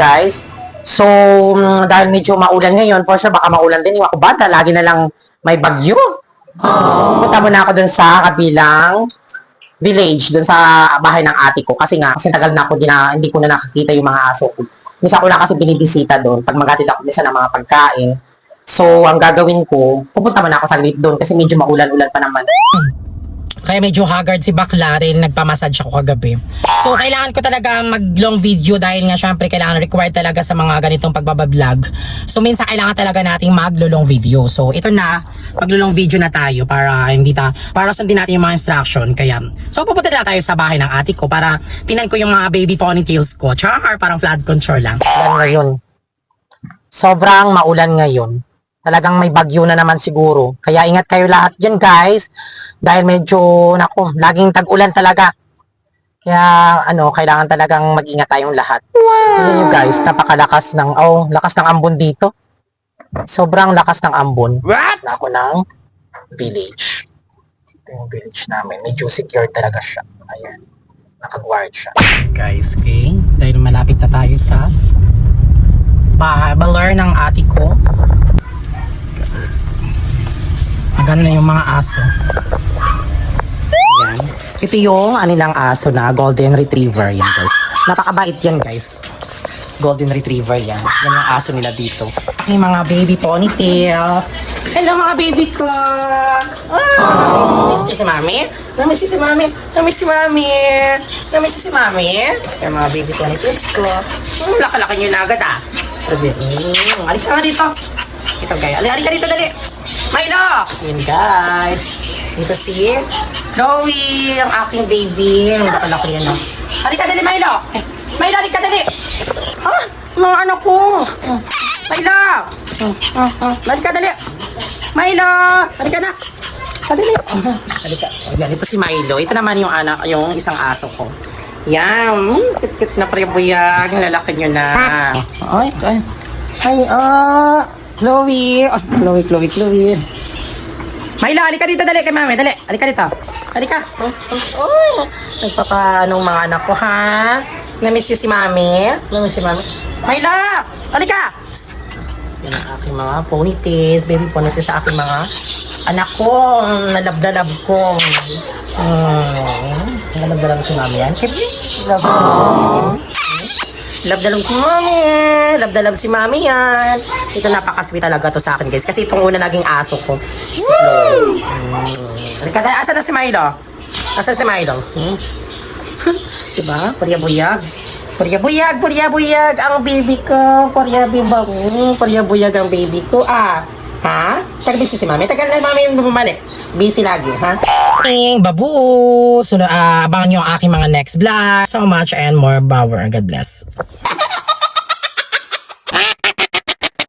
guys. So, mm, dahil medyo maulan ngayon, for sure baka maulan din yung ako bata. Lagi na lang may bagyo. So, pupunta muna ako dun sa kabilang village, dun sa bahay ng ate ko. Kasi nga, kasi tagal na ako, na, hindi ko na nakakita yung mga aso ko. Misa ko lang kasi binibisita doon pag magatid ako misa ng mga pagkain. So, ang gagawin ko, pupunta muna ako saglit doon kasi medyo maulan-ulan pa naman. Kaya medyo haggard si bakla rin nagpamassage ako kagabi. So kailangan ko talaga mag long video dahil nga syempre kailangan required talaga sa mga ganitong pagbabablog. So minsan kailangan talaga nating maglo-long video. So ito na, maglo-long video na tayo para hindi ta para sundin natin yung mga instruction. Kaya so pupunta na tayo sa bahay ng ate ko para tinan ko yung mga baby ponytails ko. Char, parang flood control lang. Yan ngayon. Sobrang maulan ngayon. Talagang may bagyo na naman siguro. Kaya ingat kayo lahat dyan guys. Dahil medyo, naku, laging tag-ulan talaga. Kaya, ano, kailangan talagang mag-ingat tayong lahat. Wow! nyo guys, napakalakas ng, oh, lakas ng ambon dito. Sobrang lakas ng ambon. What? Na ako ng village. Ito yung village namin. Medyo secure talaga siya. Ayan. Nakaguard siya. guys, okay? Dahil malapit na tayo sa bahay, baler ng ate ko. Guys. Gano'n na yung mga aso. Yan. Ito yung anilang aso na golden retriever. Yan guys. Napakabait yan guys. Golden retriever yan. Yan yung aso nila dito. May mga baby ponytails. Hello mga baby ko! Ah, miss si mami? Namiss si mami? Namiss si mami? Namiss si mami? Yung mga baby ponytails ko. Hmm, laka-laka nyo na agad ah. Sabi, hmm, alik ka nga dito. Ito guys. Alik ka dito dali. Milo! Yun guys. Dito si Chloe, ang aking baby. Ang laka-laka yan ah. Halika dali Milo! Eh, Milo, halika dali! Ha? Mga anak ko! Milo! Halika dali! Milo! Halika na! Halika! Halika. Yan, ito si Milo. Ito naman yung anak, yung isang aso ko. Yan. Kit-kit na. Yung lalaki nyo na. Ay, ay. Ay, ah. Chloe. Ah, Chloe, Chloe, Chloe. Milo, halika dito, dali kay mami, dali. Halika dito. Halika. Oh, oh. Nagpapanong mga anak ko, ha? Namiss you si mami? Namiss si mami? Milo, halika. Yan ang aking mga ponytails, baby ponytails sa aking mga anak ko. Nalab na love ko. Hmm. Nalab na love si mami yan. Siyempre, love love na love si mami. Love na love si mami yan. Ito napakasweet talaga to sa akin guys. Kasi itong una naging aso ko. Si Chloe. Tayo. Asa na si Milo? Asa si Milo? Hmm? diba? Purya-buyag. Purya-buyag, purya-buyag ang baby ko. Purya-buyag. Hmm, Purya-buyag ang baby ko. Ah, ha? Taga busy si mami. Tagal na mami yung bumalik. Busy lagi, ha? Aking babu. So, uh, abangan nyo ang aking mga next vlog. So much and more power. God bless.